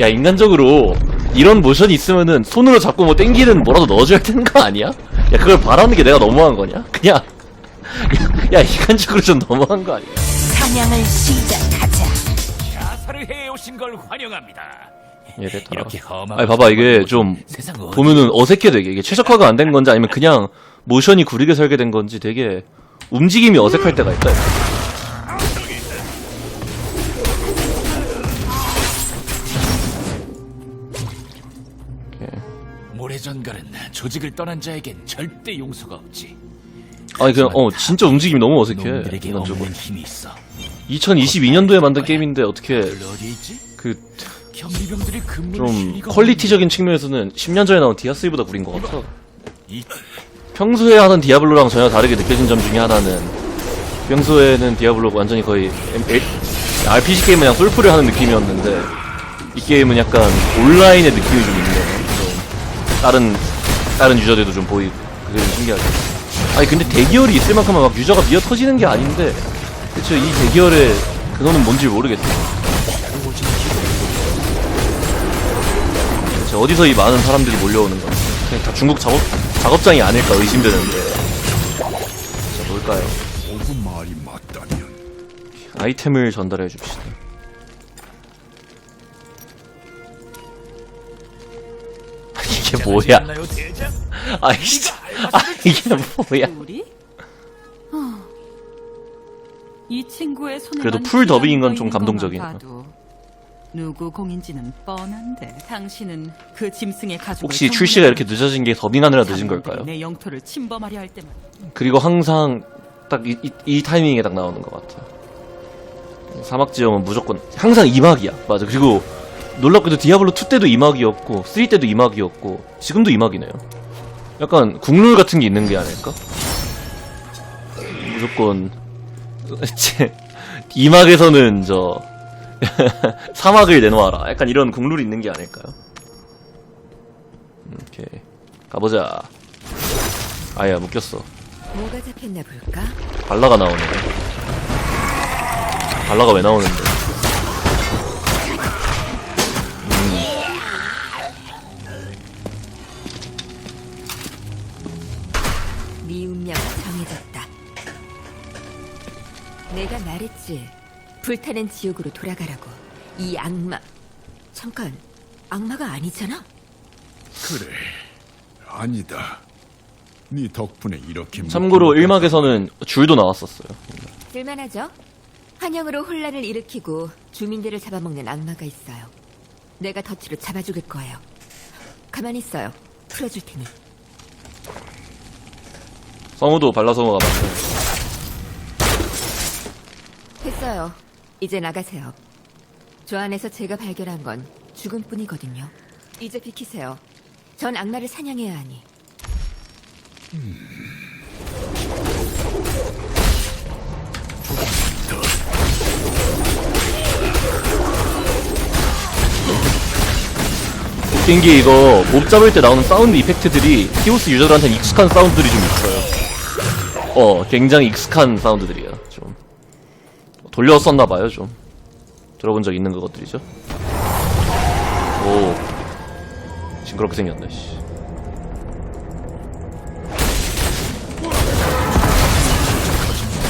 야 인간적으로 이런 모션이 있으면은 손으로 잡고 뭐 땡기는 뭐라도 넣어줘야 되는 거 아니야? 야 그걸 바라는 게 내가 너무한 거냐? 그냥 야, 야 인간적으로 좀 너무한 거 아니야? 사냥을 시작하자. 자살을 해오신 걸 환영합니다. 예 됐다. 이렇게 험한 아니 봐봐 이게 좀 세상 어디 보면은 어색해 되게 이게 최적화가 안 된 건지 아니면 그냥 모션이 구리게 설계된 건지 되게 움직임이 어색할 때가 있다. 모래전갈은 조직을 떠난 자에겐 절대 용서가 없지. 아니 그냥 어 진짜 움직임이 너무 어색해. 놈들에게. 없는 힘이 있어. 2022년도에 만든 게임인데 어떻게 그 어디 있지? 그 경비병들이 리가 퀄리티적인 측면에서는 10년 전에 나온 디아스리보다 구린 것 같아. 평소에 하던 디아블로랑 전혀 다르게 느껴진 점 중에 하나는 평소에는 디아블로가 완전히 거의 M- L- RPG 게임은 그냥 솔프를 하는 느낌이었는데 이 게임은 약간 온라인의 느낌이 좀 있네. 좀 다른 다른 유저들도 좀 보이고 그게 좀 신기하죠. 아니 근데 대기열이 있을 만큼은 막 유저가 미어 터지는 게 아닌데 대체 이 대기열의 근원은 뭔지 모르겠어. 대체 어디서 이 많은 사람들이 몰려오는 건지 그냥 다 중국 작업 작업장이 아닐까 의심되는데. 자 뭘까요? 아이템을 전달해 줍시다. 이게 뭐야? 아 진짜. 아 이게 뭐야? 어. 이 친구의 손에 그래도 풀 더빙인 건 좀 감동적이네요. 누구 공인지는 뻔한데 당신은 그 짐승의 가족을 혹시 출시가 이렇게 늦어진 게 더빙하느라 늦은 걸까요? 내 영토를 침범하려 할 때만 그리고 항상 딱이이 타이밍에 딱 나오는 것 같아. 사막 지형은 무조건 항상 이막이야. 맞아. 그리고 놀랍게도 디아블로 2 때도 이막이었고 3 때도 이막이었고 지금도 이막이네요. 약간 국룰 같은 게 있는 게 아닐까? 무조건 제 이막에서는 저 사막을 내놓아라. 약간 이런 국룰이 있는 게 아닐까요? 오케이 가보자. 아야 묶였어. 뭐가 잡혔나 볼까? 발라가 나오네. 발라가 왜 나오는데? 내가 말했지. 불타는 지옥으로 돌아가라고. 이 악마. 잠깐, 악마가 아니잖아? 그래 아니다 네 덕분에 이렇게 참고로 1막에서는 줄도 나왔었어요. 쓸만하죠? 환영으로 혼란을 일으키고 주민들을 잡아먹는 악마가 있어요. 내가 덫으로 잡아 죽일 거예요. 가만히 있어요. 풀어줄 테니. 성우도 발라 성우가 맞네. 됐어요. 이제 나가세요. 저 안에서 제가 발견한 건 죽음뿐이거든요. 이제 비키세요. 전 악마를 사냥해야 하니. 웃긴 게 이거 몹 잡을 때 나오는 사운드 이펙트들이 히오스 유저들한테는 익숙한 사운드들이 좀 있어요. 어, 굉장히 익숙한 사운드들이야. 좀 돌려 썼나봐요, 좀. 들어본 적 있는 그것들이죠. 오, 징그럽게 생겼네. 씨.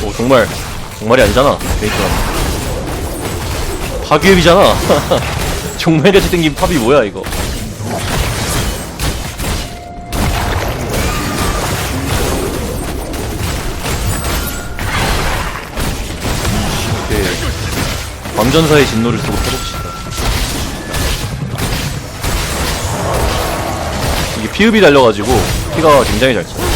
오, 정말 정말이 아니잖아, 데이트가. 파괴비잖아. 정말같이 생긴 팝이 뭐야 이거? 광전사의 진노를 쓰고 펴봅시다. 이게 피흡이 달려가지고 피가 굉장히 잘 차. 됐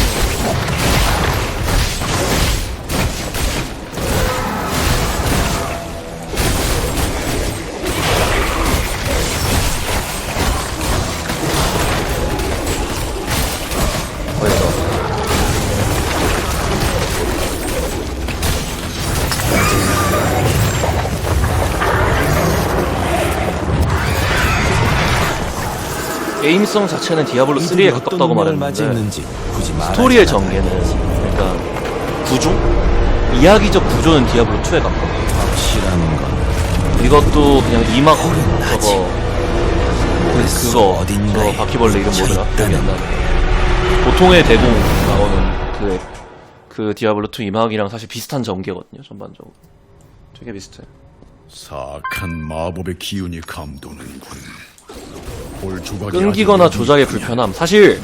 게임성 자체는 디아블로 3에 가깝다고 말했는데 스토리의 전개는 일단 구조? 이야기적 구조는 디아블로 2에 가까워 확실한 건 이것도 그냥 이막 저거 그거 어딘가에 저 바퀴벌레 이름 뭐더라? 보통의 대공 나오는 그, 그 디아블로 2 이막이랑 사실 비슷한 전개거든요, 전반적으로. 되게 비슷해. 사악한 마법의 기운이 감도는군. 끊기거나 여기 불편함. 사실,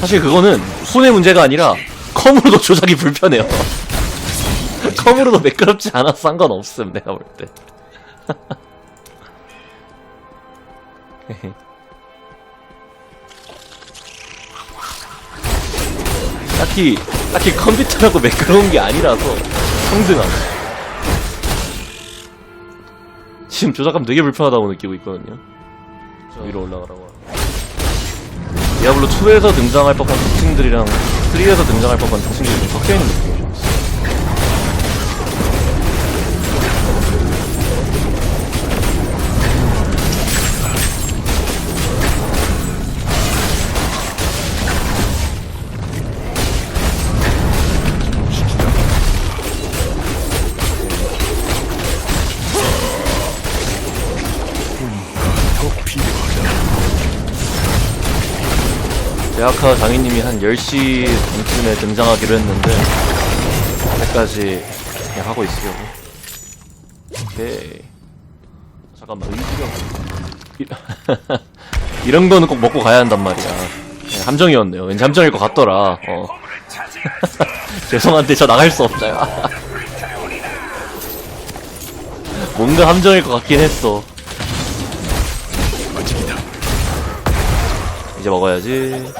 사실 그거는 손의 문제가 아니라 컴으로도 조작이 불편해요. 컴으로도 매끄럽지 않아서 상관없음, 내가 볼 때. 딱히, 딱히 컴퓨터라고 매끄러운 게 아니라서 평등함. 지금 조작감 되게 불편하다고 느끼고 있거든요. 위로 올라가라고. 디아블로 2에서 등장할 법한 특징들이랑 3에서 등장할 법한 특징들이 좀 섞여 있는 느낌이 좀 대학하 장인님이 한 10시 반쯤에 등장하기로 했는데 아직까지 그냥 하고 있으려고. 오케이. 잠깐만 의지가 이- 이런 거는 꼭 먹고 가야 한단 말이야. 네, 함정이었네요. 왠지 함정일 것 같더라. 어. 죄송한데 저 나갈 수 없어요. 뭔가 함정일 것 같긴 했어 이제 먹어야지.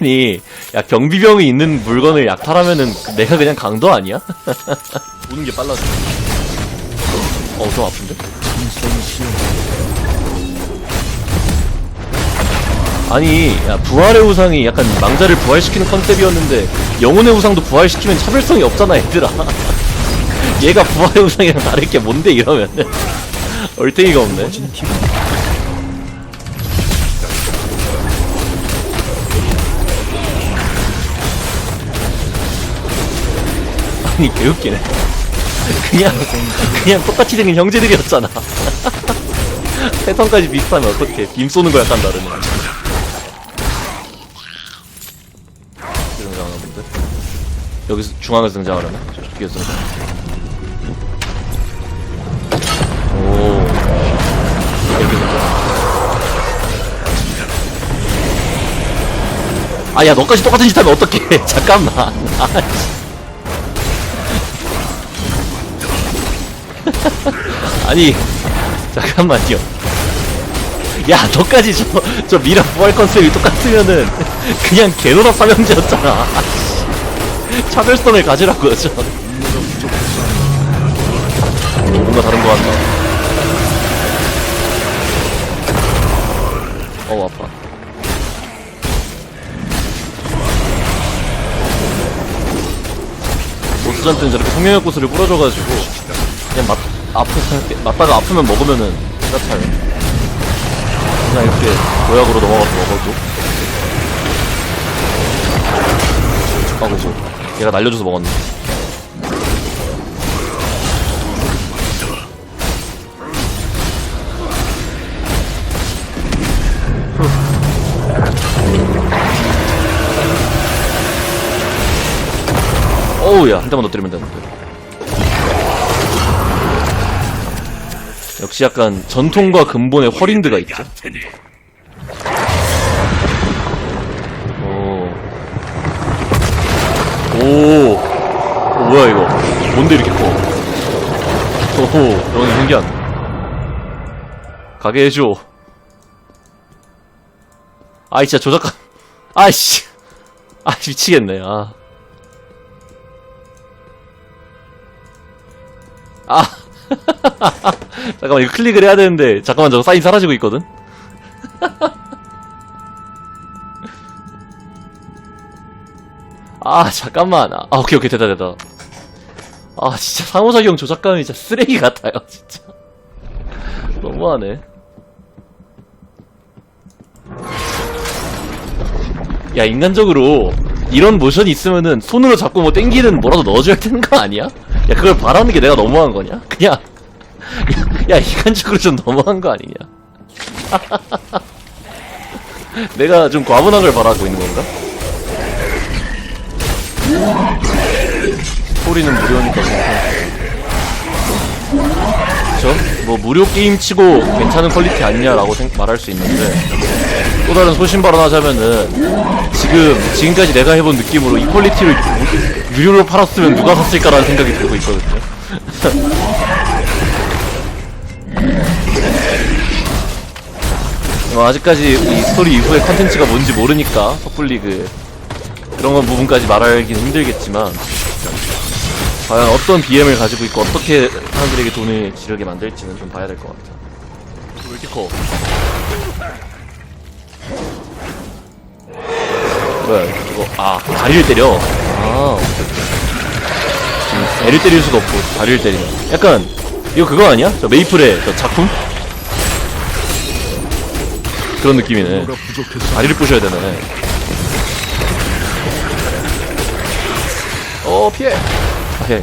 아니, 야, 경비병이 있는 물건을 약탈하면은 내가 그냥 강도 아니야? 우는 게 빨라져. 어, 좀 아픈데? 아니, 야, 부활의 우상이 약간 망자를 부활시키는 컨셉이었는데, 영혼의 우상도 부활시키면 차별성이 없잖아, 얘들아. 얘가 부활의 우상이랑 다를 게 뭔데, 이러면은. 얼탱이가 없네. 아니 개웃기네. 그냥 그냥 똑같이 생긴 형제들이었잖아. 패턴까지 비슷하면 어떡해 빔 쏘는 거 약간 다르네 등장하나 본데? 여기서 중앙에서 등장하려나? 저쪽 뒤에서 등장. 오 여기 등장 아야 너까지 똑같은 짓 하면 어떡해. 잠깐만. 아 아니 잠깐만요. 야 너까지 저, 저 미라 부활 컨셉이 똑같으면은 그냥 개노라 아이씨. 차별성을 가지라고요 저. 뭔가 다른 거 같다 어우 아파. 보스전 때는 저렇게 성명의 구슬을 뿌려줘가지고 그냥 맞, 아프, 맞다가 아프면 먹으면은 짜차요. 그냥 이렇게 도약으로 넘어가서 먹어도. 뭐. 얘가 날려줘서 먹었네. 어우야, 한 대만 더 때리면 되는데. 역시 약간 전통과 근본의 허린드가 있죠. 오. 오. 오, 뭐야 이거? 뭔데 이렇게 커? 오호, 너무 신기한. 가게 해줘. 아이 진짜 조작감. 아이씨. 아 미치겠네. 아. 아. 잠깐만 이거 클릭을 해야 되는데 잠깐만 저거 사인 사라지고 있거든? 아 잠깐만. 아 오케이 오케이 됐다 됐다. 아 진짜 상호작용 조작감이 진짜 쓰레기 같아요 진짜. 너무하네. 야 인간적으로 이런 모션이 있으면은 손으로 잡고 뭐 땡기는 뭐라도 넣어줘야 되는 거 아니야? 야 그걸 바라는 게 내가 너무한 거냐? 그냥 야, 야 인간적으로 좀 너무한 거 아니냐? 내가 좀 과분한 걸 바라고 있는 건가? 소리는 무료니까. 그쵸? 뭐 무료 게임 치고 괜찮은 퀄리티 아니냐라고 생- 말할 수 있는데 또 다른 소신 발언하자면은 지금 지금까지 내가 해본 느낌으로 이 퀄리티를 무- 유료로 팔았으면 누가 샀을까라는 생각이 들고 있거든요. 어, 아직까지 이 스토리 이후의 컨텐츠가 뭔지 모르니까 섣불리 그런 건 부분까지 말하기는 힘들겠지만 과연 어떤 BM을 가지고 있고 어떻게 사람들에게 돈을 지르게 만들지는 좀 봐야 될 것 같아. 왜 이렇게 커? 뭐야 이거 아 다리를 때려. 아 지금 애를 때릴 수가 없고 다리를 때리네. 약간 이거 그거 아니야? 저 메이플의 저 작품? 그런 느낌이네. 다리를 부셔야 되네. 어 피해. 아, 피해.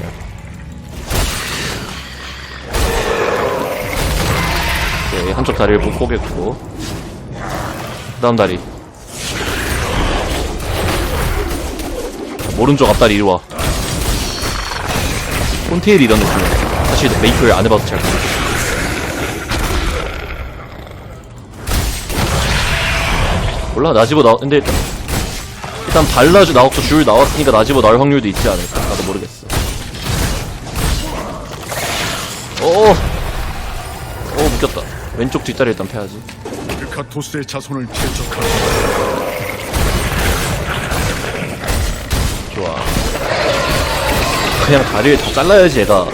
오케이, 한쪽 다리를 못 꼬겠고. 그 다음 다리. 오른쪽 앞다리 이리 와. 폰테일 이런 느낌이야. 사실 메이플 안 해봐서 잘 모르겠어. 몰라 나지보 나 근데 일단 일단 발라주 나왔고 줄 나왔으니까 나지보 나올 확률도 있지 않을까? 나도 모르겠어. 오, 오 묶였다. 왼쪽 뒷다리 일단 패야지. 카토스의 자손을 퇴적하라. 좋아. 그냥 다리를 더 잘라야지 얘가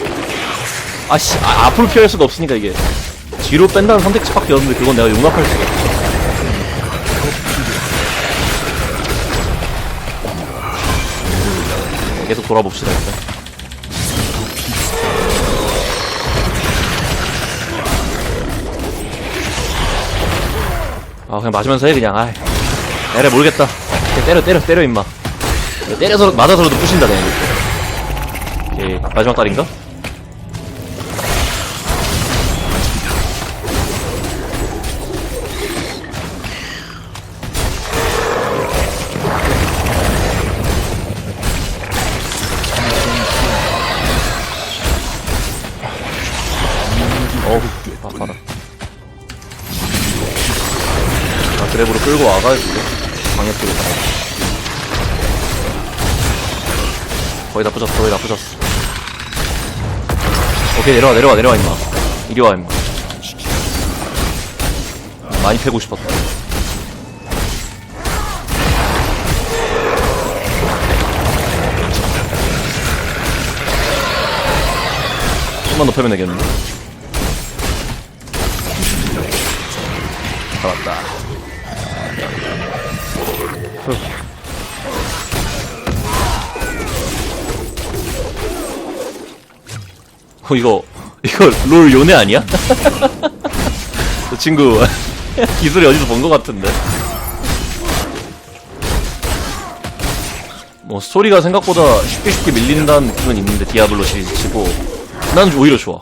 아씨 아, 앞으로 피할 수가 없으니까 이게. 뒤로 뺀다는 선택지밖에 없는데 그건 내가 용납할 수가 없어. 계속 돌아봅시다 일단. 아 그냥 맞으면서 해 그냥. 아이. 에래 모르겠다. 그냥 때려 때려 때려 임마. 때려서 맞아서라도 부신다 그냥. 이렇게. 오케이 마지막 달인가? 아 그랩으로 끌고 와가지고 방역 쪽으로 가야 거의 다 부셨어 거의 다 부셨어. 오케이 내려와 내려와 내려와 임마. 이리 와 임마. 많이 패고 싶었다 좀만 더 패면 되겠는데? 살았다 어, 이거, 이거 롤 요네 아니야? 저 친구, 기술이 어디서 본 것 같은데. 뭐, 스토리가 생각보다 쉽게 쉽게 밀린다는 느낌은 있는데, 디아블로 시리즈 치고. 난 오히려 좋아.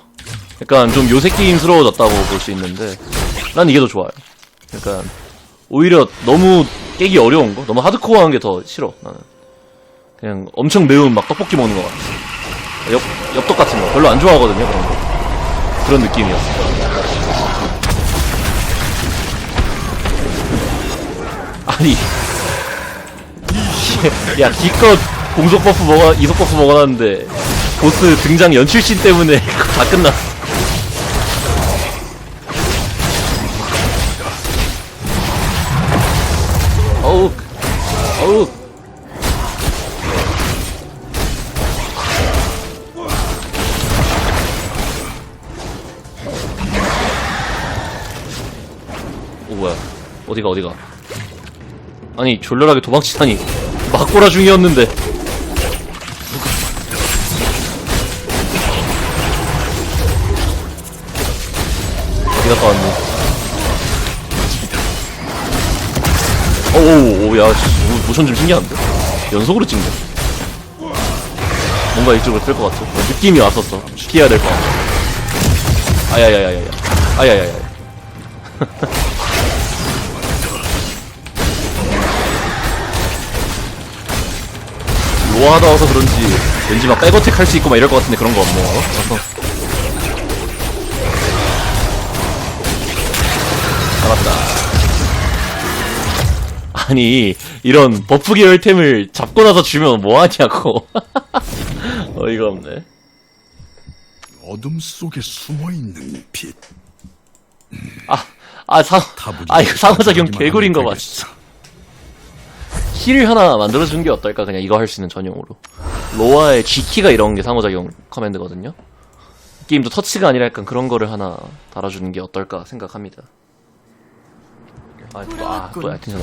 약간 좀 요새 게임스러워졌다고 볼 수 있는데, 난 이게 더 좋아요. 약간, 오히려 너무 깨기 어려운 거? 너무 하드코어한 게 더 싫어, 나는. 그냥 엄청 매운 막 떡볶이 먹는 것 같아. 엽, 엽떡 같은 거 별로 안 좋아하거든요 그런 거 그런 느낌이었어 아니 야 기껏 공속 버프 먹어 이속 버프 먹어놨는데 보스 등장 연출씬 때문에 다 끝났어 어디가 어디가? 아니 졸렬하게 도망치다니. 막고라 중이었는데. 어디 갔다 왔니 오오오야 모션 좀 신기한데? 연속으로 찍네. 뭔가 이쪽으로 쓸것 같아. 느낌이 왔었어. 피해야 될 것 같아. 아야야야야야. 아야야야 로 아하다 와서 그런지 왠지 막 백어택 할 수 있고 막 이럴 것 같은데 그런 거 없네요. 어서. 잡았다. 아니 이런 버프 계열템을 잡고 나서 주면 뭐 하냐고. 어이가 없네. 어둠 속에 숨어 있는 빛. 아 상, 타부지. 아 이거 상호작용 개구리인 거. 되겠어. 힐 하나 만들어주는 게 어떨까? 그냥 이거 할 수 있는 전용으로. 로아의 G키가 이런 게 상호작용 커맨드거든요. 게임도 터치가 아니라 약간 그런 거를 하나 달아주는 게 어떨까 생각합니다. 아, 또, 아, 또 아이템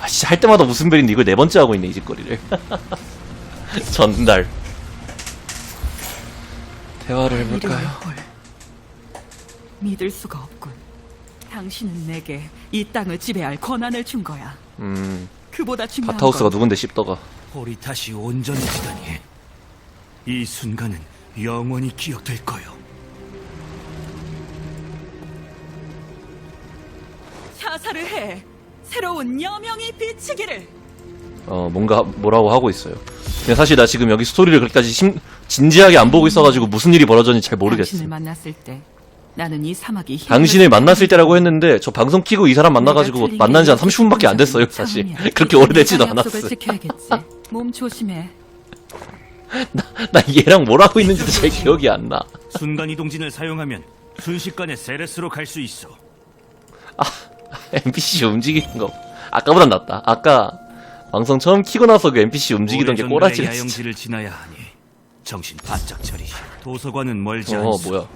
아, 진짜 할 때마다 무슨 벨인데 이걸 네 번째 하고 있네, 이 짓거리를. 전달. 대화를 해볼까요? 믿을 수가 없군. 당신은 내게 이 땅을 지배할 권한을 준 거야. 음, 그보다 중요한 바타우스가 건 누군데 씹더가. 홀이 다시 온전해지다니. 이 순간은 영원히 기억될 거요. 자살을 해. 새로운 여명이 비치기를. 어, 뭔가, 뭐라고 하고 있어요. 근데 사실 나 지금 여기 스토리를 그렇게까지 심, 진지하게 안 보고 있어가지고 무슨 일이 벌어졌는지 잘 모르겠어. 당신을 만났을 때 나는 이 사막이 당신을 만났을 때라고 했는데 저 방송 키고 이 사람 만나가지고 만난 지 한 30분밖에 안 됐어요 사실 그렇게 오래되지도 않았어 지켜야겠지. 몸 조심해. 나 얘랑 뭘 하고 있는지도 잘 기억이 안나 순간 이동진을 사용하면 순식간에 세레스로 갈 수 있어. NPC 움직이는 거 아까보단 낫다 아까 방송 처음 키고 나서 그 NPC 움직이던 게 오래전 진짜 야영지를 지나야 하니 정신 바짝 차리. 도서관은 멀지 어 않소. 뭐야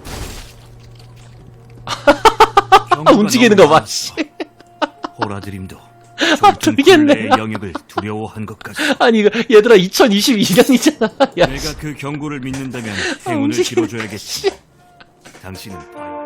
움직이는 너무 거 봐. 씨. 호라드림도 아, 돌겠네. 의 영역을 두려워한 것 같아. 아니 이거 얘들아 2022년이잖아 야 내가 그 경고를 믿는다면 아, 행운을 움직이는 빌어줘야겠지. 당신은 발-